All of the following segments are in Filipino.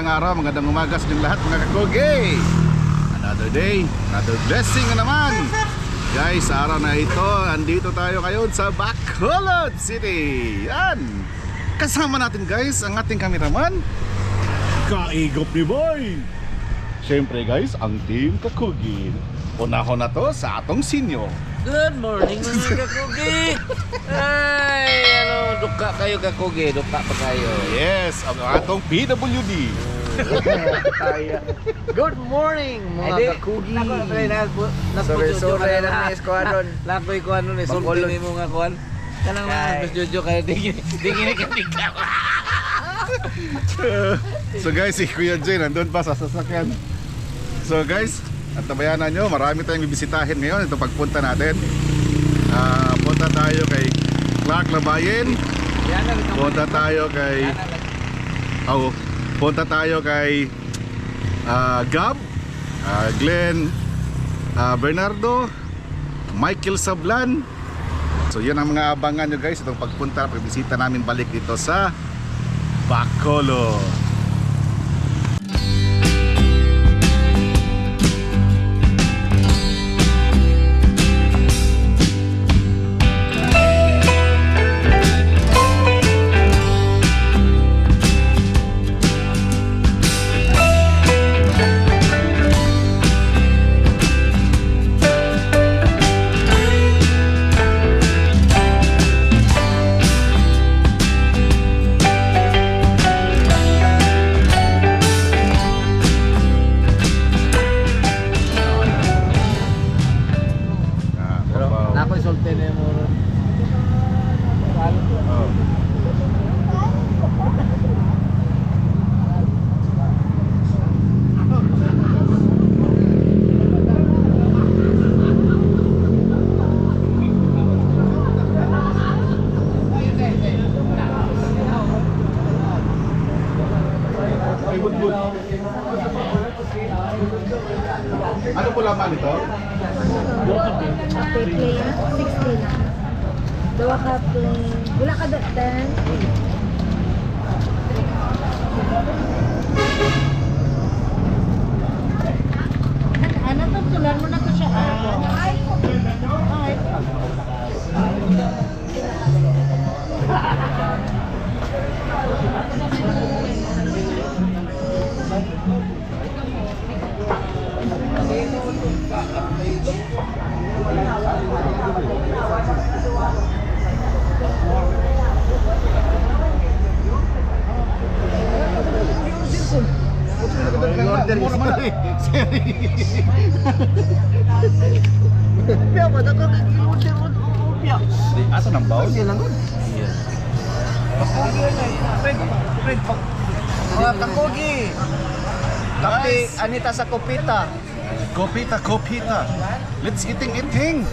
magandang araw, magandang umaga sa inyong lahat mga kakoge. Another day, another blessing na naman. Guys, araw na ito, andito tayo ngayon sa Bacolod City. Yan. Kasama natin guys, ang ating kameraman Kaigop ni Boy. Siyempre guys, ang team kakugi Unahon na to sa atong sinyo. Good morning mga kakugi! Ay, ano, duka kayo kakugi, duka pa kayo. Yes, ang atong PWD Good morning mga kakugi. Sorry na- na may esquadron. Lakoy ko ano ni sulti ni mga kuan. Kanang mga mas jojo kayo di di gini ka tigka. So guys, si Kuya Jay nandun pa sa sasakyan. So guys, at tabayanan nyo, marami tayong bibisitahin ngayon itong pagpunta natin. Ah, punta tayo kay Clark Labayen. Punta tayo kay oh, punta tayo kay ah, Gab, ah, Glenn ah, Bernardo, Michael Sablan. So yan ang mga abangan nyo guys itong pagpunta, pagbisita namin balik dito sa Bacolod. Asa nang baon? Sige lang gud. Fred, Fred pag mga kakugi. Kape anita sa kopita. Kopita, kopita. Let's eating eating.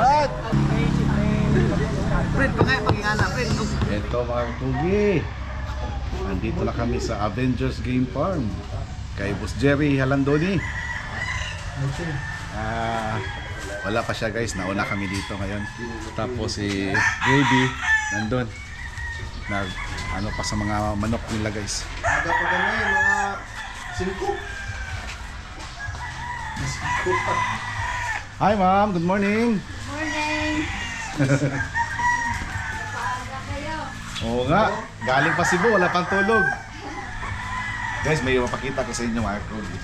Alright. Fred, pagay pagingana, Fred. Ito mga tugi. Nandito na kami sa Avengers Game Farm. Kay Boss Jerry Halandoni. Ah, wala pa siya guys. Nauna kami dito ngayon. Tapos si Baby nandun. Nag ano pa sa mga manok nila guys. Aga pa kami mga singko. Hi ma'am, good morning. Morning. Oo nga, galing pa Cebu, wala pang tulog. Guys, may mapakita ko sa inyo mga kugi.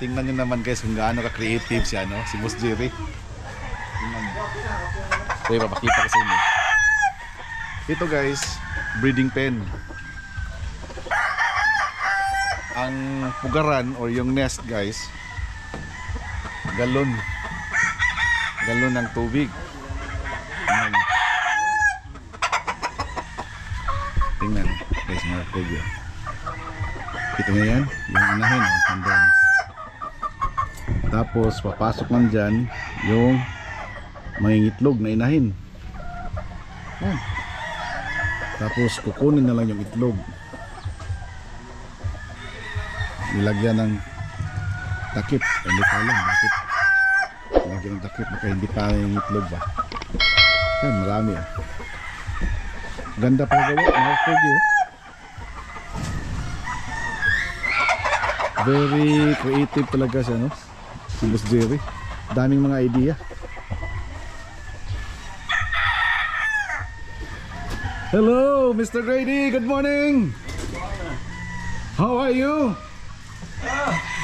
Tingnan nyo naman guys kung gaano ka-creative si, ano, si Boss Jerry. Tingnan nyo. Ito yung mapakita ko sa inyo. Ito guys, breeding pen. Ang pugaran or yung nest guys, galon galon ng tubig. Tingnan. Tingnan, guys, mga kogyo. Kita nyo yan? Yung inahin, oh, nandun. Tapos, papasok lang dyan yung mangingitlog na inahin. Tapos, kukunin na lang yung itlog. Nilagyan ng takip. Hindi ko alam bakit. Lagyan ng takip baka hindi pa yung itlog ba. Yan, marami ah. Ganda pa gawa, Kogi oh. Very creative talaga siya, no? Si Boss Jerry. Daming mga idea. Hello, Mr. Grady. Good morning. How are you?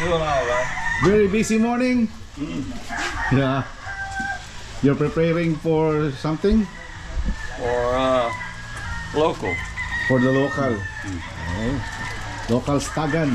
Doing all right. Very busy morning. Yeah. You're preparing for something Or uh, local. for the local. Oh. Local stagan.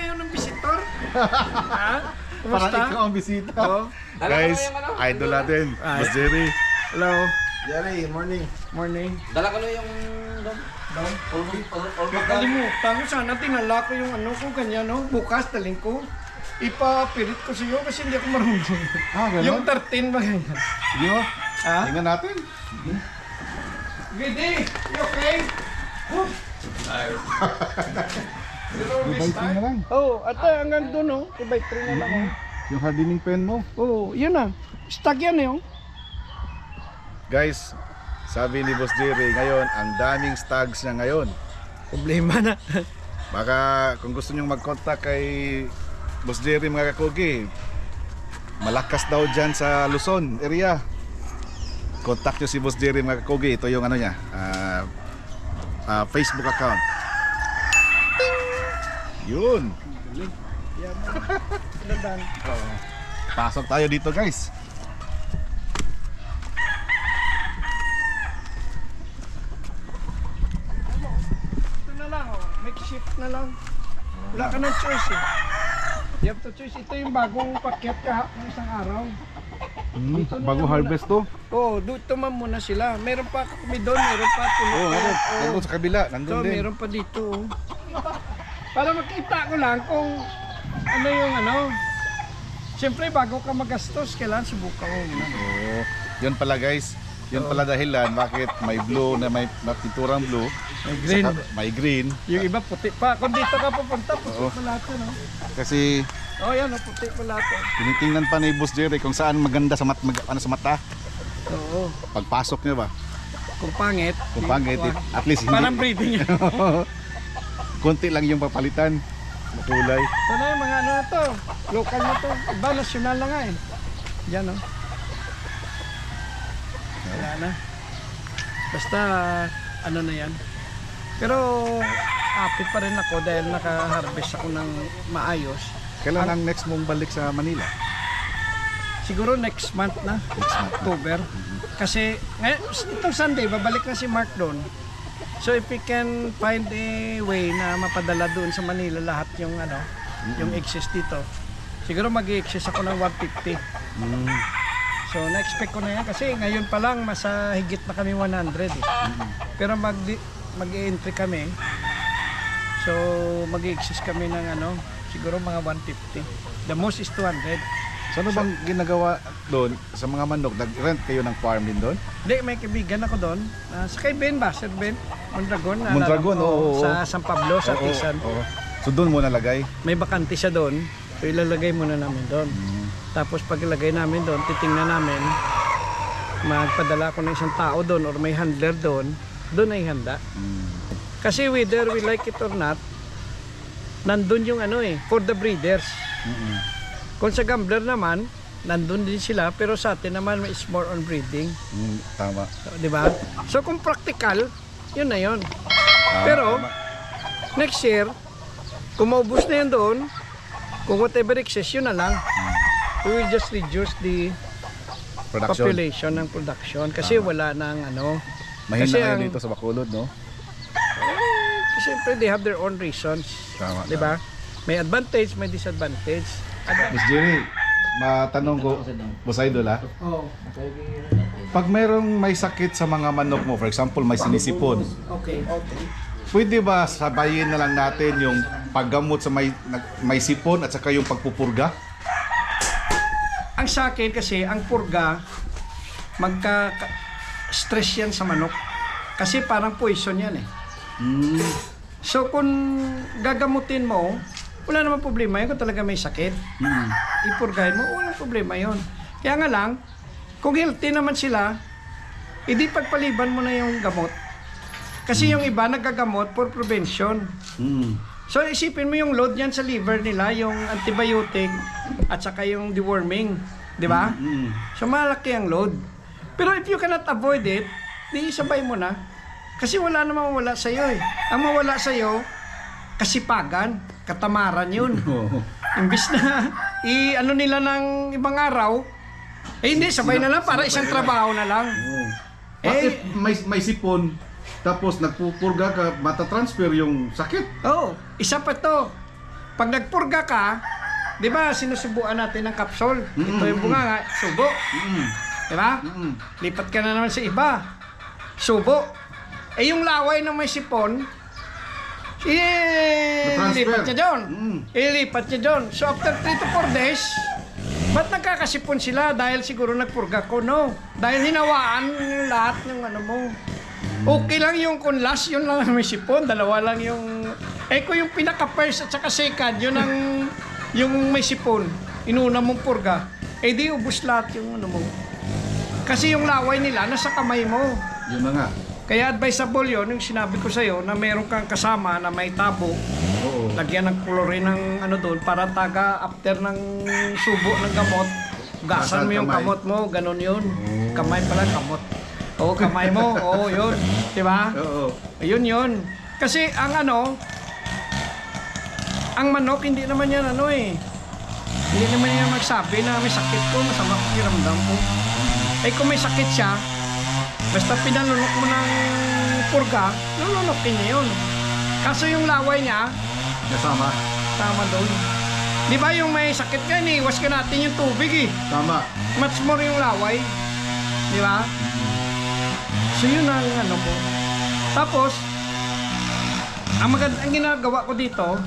kayo ng visitor? ha? Parang Kumusta? ikaw ang bisita. Oo. Guys, ano? idol natin. Ay. Mas Jerry. Hello. Jerry, morning. Morning. Dala ko na yung... Dom? Olmog, olmog. Kalimutan ko sana, tinala ko yung ano ko, ganyan no. Bukas, taling ko. Ipapirit ko sa iyo kasi hindi ako marunong. Ah, ganun? Yung 13 ba ganyan? Yo, Ha? tingnan natin. Gede, you okay? Woo! 2x3 na lang. Oo, oh, at ah, hanggang doon oh, 2x3 na lang. Oh. Yung hardening pen mo. Oo, oh, yun ah. na. Stuck yan eh oh. Guys, sabi ni Boss Jerry, ngayon, ang daming stags niya ngayon. Problema na. Baka kung gusto nyo mag-contact kay Boss Jerry mga kakugi, malakas daw dyan sa Luzon area. Contact nyo si Boss Jerry mga kakugi. Ito yung ano niya, uh, uh, Facebook account. Yun. Dadan. Pasok tayo dito guys. Ito na lang oh. Make shift na lang. Wala ka ng choice eh. You have to choose. Ito yung bagong paket kahapon isang araw. Hmm, Dito na bago lang harvest to. Oh, dito man muna sila. Meron pa kami doon, meron pa tulo. Oo, oh, ano, Oh. nandun sa kabila, So, nandun din. meron pa dito. oh. Para makita ko lang kung ano yung ano. Siyempre, bago ka magastos, kailangan subukan mo muna. Oo. Yun pala guys. Yun pala dahilan bakit may blue na may, may pinturang blue. May green. saka may green. Yung iba puti pa. Kung dito ka pupunta, puti Oo. pa lahat yun. Oh, Kasi oh yan, oh, puti pa lahat. oh. tinitingnan pa ni Boss Jerry kung saan maganda sa mat, mag- ano, sa mata. Oo. Pagpasok niya ba? Kung pangit. Kung di- pangit, wag. at least hindi. Parang breeding yan. Konti lang yung papalitan. Makulay. Ito na yung mga ano na to. Local na to. Iba, nasyonal na nga eh. Yan oh. Wala na. Basta ano na yan. Pero happy pa rin ako dahil naka-harvest ako ng maayos. Kailan ang next mong balik sa Manila? Siguro next month na, October. Kasi ngayon, itong Sunday, babalik na si Mark doon. So if we can find a way na mapadala doon sa Manila lahat yung ano, yung excess dito. Siguro mag-excess ako ng 150. Mm. So na-expect ko na yan kasi ngayon pa lang masa higit na kami 100 eh. Pero mag mag-entry kami. So mag-excess kami ng ano, siguro mga 150. The most is 200. So ano bang ginagawa doon sa mga manok? Nag-rent kayo ng farm din doon? Hindi, may kaibigan ako doon. Uh, sa kay Ben ba? Sir Ben? Mondragon. naalala Mondragon, oo, oo. Sa San Pablo, sa Oo, Tisan. oo. So doon mo nalagay? May bakante siya doon. So ilalagay muna namin doon. Tapos pag ilagay namin doon, titingnan namin. Magpadala ko ng isang tao doon or may handler doon. Doon ay handa. Kasi whether we like it or not, nandun yung ano eh, for the breeders. Kung sa gambler naman, nandun din sila, pero sa atin naman is more on breeding. Mm, tama. Di ba? So kung practical, yun na yun. Tama, Pero, tama. next year, kung maubos na yun doon, kung whatever excess, yun na lang. We will just reduce the production. population ng production kasi wala nang ano. Mahina Kasi kayo ang- dito sa Bacolod, no? Kasi siyempre they have their own reasons. Tama. Di ba? May advantage, may disadvantage. Miss Jenny, matanong ko, Boss Idol ha? Oh, Pag merong may sakit sa mga manok mo, for example, may sinisipon, okay. Okay. pwede ba sabayin na lang natin yung paggamot sa may, nag- may sipon at saka yung pagpupurga? Ang sa akin kasi, ang purga, magka ka- stress yan sa manok. Kasi parang poison yan eh. So kung gagamutin mo, wala namang problema yun kung talaga may sakit. Ipurgahin mo, walang problema yun. Kaya nga lang, kung healthy naman sila, hindi pagpaliban mo na yung gamot. Kasi yung iba nagagamot for prevention. So isipin mo yung load niyan sa liver nila, yung antibiotic at saka yung deworming, di ba? So malaki ang load. Pero if you cannot avoid it, di sabay mo na. Kasi wala namang mawala sa iyo eh. Ang mawala sa iyo, kasipagan, katamaran yun. Imbis na i ano nila ng ibang araw, eh hindi sabay na lang para isang trabaho na lang. Bakit may, may sipon, tapos nagpupurga ka, matatransfer yung sakit? Oh, isa pa to. Pag nagpurga ka, Di ba sinusubuan natin ng kapsol? Ito yung bunga nga, subo. Mm. Di ba? Mm. Lipat ka na naman sa iba. Subo. Eh yung laway na may sipon, eh, Na-transfer. lipat niya doon. Mm. Ilipat niya doon. So after 3 to 4 days, ba't nagkakasipon sila? Dahil siguro nagpurga ko, no? Dahil hinawaan yung lahat ng ano mo. Okay lang yung kunlas, yun lang ang may sipon. Dalawa lang yung... Eh kung yung pinaka-first at saka second, yun ang yung may sipon. Inuna mong purga. Eh di ubus lahat yung ano mo. Kasi yung laway nila nasa kamay mo. Yun na nga. Kaya advisable yon yung sinabi ko sa'yo na meron kang kasama na may tabo. Oo. lagyan ng chlorine ng ano doon para taga after ng subo ng gamot. Gasan mo yung kamay. kamot mo ganun yun. Kamay pala kamot oo kamay mo. Oo yun. Di ba? Oo. ayun yun. Kasi ang ano ang manok hindi naman yan ano eh. Hindi naman yan magsabi na may sakit ko masama ko kiramdam ko ay kung may sakit siya basta pinalunok mo ng purga lulunokin niya yun kaso yung laway niya Kasama. Tama doon. Di ba yung may sakit ka, iniiwas ka natin yung tubig eh. Tama. Much more yung laway. Di ba? So yun ang ano ko. Tapos, ang maganda ang ginagawa ko dito,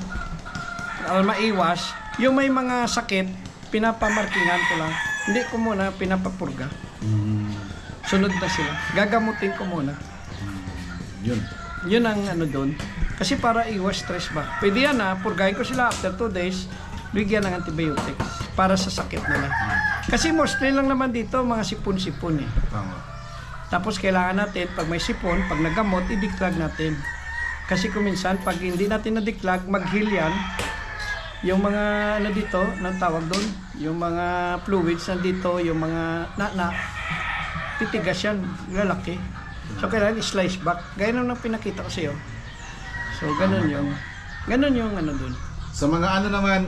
para maiwas, yung may mga sakit, pinapamarkingan ko lang. Hindi ko muna pinapapurga. Sunod na sila. Gagamutin ko muna. Yun. Yun ang ano doon. Kasi para iwas stress ba. Pwede yan ha, purgahin ko sila after 2 days, bigyan ng antibiotics para sa sakit nila. Kasi mostly lang naman dito, mga sipon-sipon eh. Tama. Tapos kailangan natin, pag may sipon, pag nagamot, idiklag natin. Kasi kung minsan, pag hindi natin nadiklag, mag-heal yan. Yung mga ano dito, nang tawag doon, yung mga fluids nandito, yung mga na-na, titigas yan, lalaki. So kailangan i-slice back. Gaya nung pinakita ko sa iyo. So ganun yung, ganun yung ano doon. Sa mga ano naman,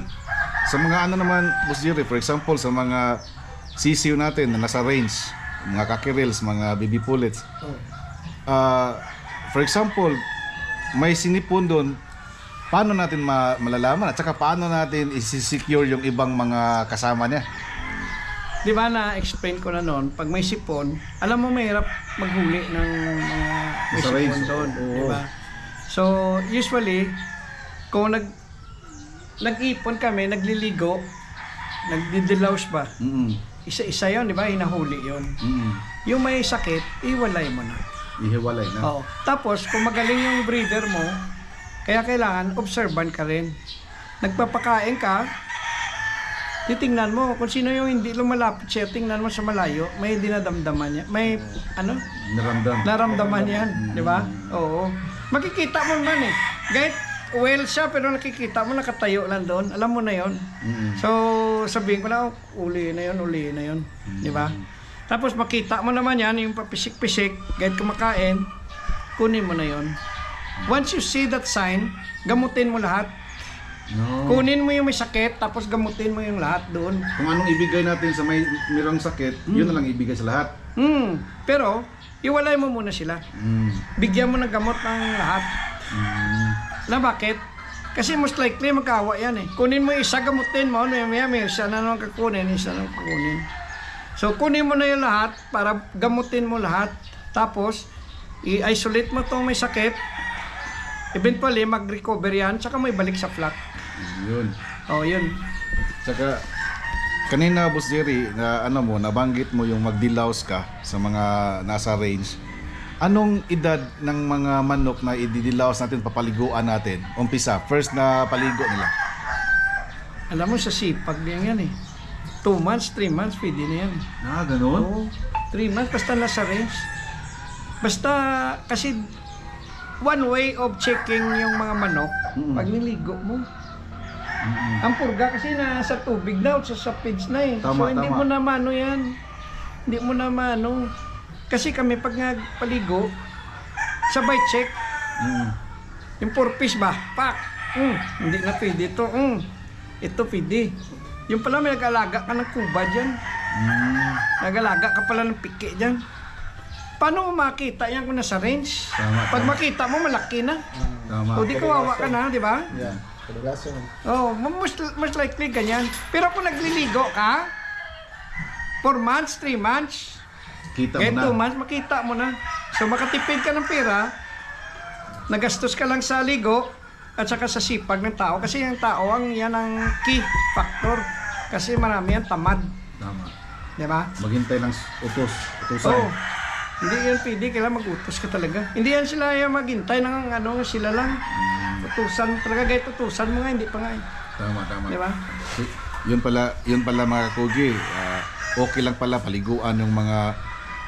sa mga ano naman, Boss Jerry, for example, sa mga sisiw natin na nasa range, mga kakirils, mga baby pullets, Oh. Ah, for example, may sinipon doon, paano natin ma- malalaman at saka paano natin isi-secure yung ibang mga kasama niya? Di ba na-explain ko na noon, pag may sipon, alam mo mahirap maghuli ng mga may Sa sipon doon. Oo. Di ba? So, usually, kung nag nag-ipon kami, nagliligo, nagdidilaws ba, Mm. isa-isa yon di ba? Hinahuli yon Mm. Yung may sakit, iwalay mo na. Ihiwalay na. Oo. Tapos, kung magaling yung breeder mo, kaya kailangan observant ka rin. Nagpapakain ka, titingnan mo kung sino yung hindi lumalapit siya, tingnan mo sa malayo, may dinadamdaman niya. May, ano, Naramdam. naramdaman yan, di ba? Oo. Makikita mo man eh. Kahit well siya, pero nakikita mo, nakatayo lang doon. Alam mo na yon. Mm. So, sabihin ko na, oh, uli na yon, uli na yon. Di ba? Tapos makita mo naman yan, yung papisik-pisik, kahit kumakain, kunin mo na yon. Once you see that sign, gamutin mo lahat. No. Kunin mo yung may sakit, tapos gamutin mo yung lahat doon. Kung anong ibigay natin sa may mirang sakit, yun na lang ibigay sa lahat. Hmm. Pero, iwalay mo muna sila. Mm. Bigyan mo ng gamot ng lahat. Mm. Na bakit? Kasi most likely magkawa yan eh. Kunin mo isa, gamutin mo, ano maya may isa na naman kakunin, isa na kukunin. So kunin mo na yung lahat para gamutin mo lahat. Tapos, i-isolate mo itong may sakit. Eventually, mag-recover yan, tsaka may balik sa flock. Yun. Oh, yun. Tsaka, kanina Boss Jerry, na ano mo, nabanggit mo yung magdilaws ka sa mga nasa range. Anong edad ng mga manok na ididilaws natin, papaliguan natin? Umpisa, first na paligo nila. Alam mo, sa sipag din yan eh. 2 months, 3 months, pwede na yan. Ah, ganun? Oo. 3 months, basta nasa range. Basta, kasi one way of checking yung mga manok, Mm-mm. pag niligo mo. Ang purga kasi nasa tubig daw, sa, sa feeds na eh. Tama, so, hindi tama. mo na mano yan. Hindi mo na mano. Kasi kami, pag nga paligo, sabay check. Mm. Yung four piece ba? Pak! Mm, hindi na pwede ito. Mm, ito pwede. Yung pala may nag-alaga ka ng kuba dyan. Mm. Nagalaga ka pala ng piki dyan. Paano mo makita yan kung nasa range? Tama, Pag tama. makita mo, malaki na. Tama. O di kawawa ka na, di ba? Yeah. Kadalasan. Oh, most, most likely ganyan. Pero kung nagliligo ka, 4 months, 3 months, Kita kahit mo 2 na. months, makita mo na. So makatipid ka ng pera, nagastos ka lang sa ligo, at saka sa sipag ng tao. Kasi yung tao, ang yan ang key factor. Kasi marami yan tamad. Tama. Di ba? Maghintay ng utos. Utusan. Oo. Hindi yan pwede, kailangan mag-utos ka talaga. Hindi yan sila yung maghintay ng ano, sila lang. Utusan talaga, kahit utusan mo nga, hindi pa nga eh. Tama, tama. Di ba? Yun pala, yun pala mga kugi. ah, okay lang pala paliguan yung mga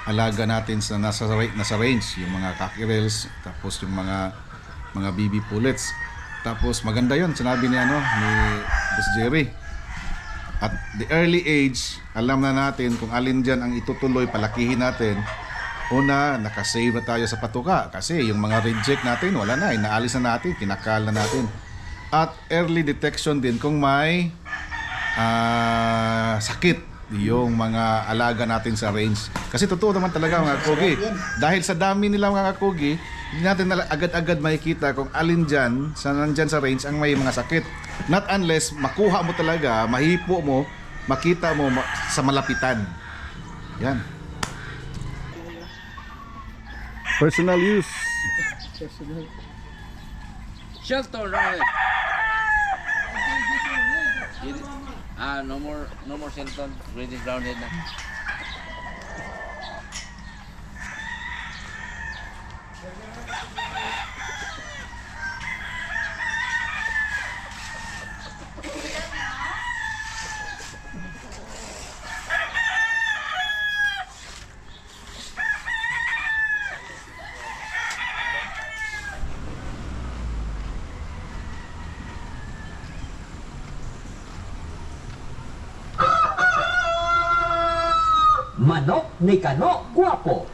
alaga natin sa nasa ra- nasa range, yung mga cockerels, tapos yung mga mga BB pullets. Tapos maganda yun, sinabi ni ano ni Boss Jerry. At the early age, alam na natin kung alin dyan ang itutuloy, palakihin natin. Una, nakasave na tayo sa patuka kasi yung mga reject natin, wala na, inaalis na natin, kinakal na natin. At early detection din kung may ah, sakit yung mga alaga natin sa range. Kasi totoo naman talaga mga kogi. Dahil sa dami nila mga kogi, hindi natin agad-agad makikita kung alin dyan, sa nandyan sa range ang may mga sakit. Not unless makuha mo talaga, mahipo mo, makita mo sa malapitan. Yan. Personal use. Shelter right. Ah, no more, no more Shelton. Ready grounded na. Me ganó guapo.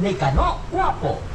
Manok ni Kano Guapo. Manok ni Kano Guapo.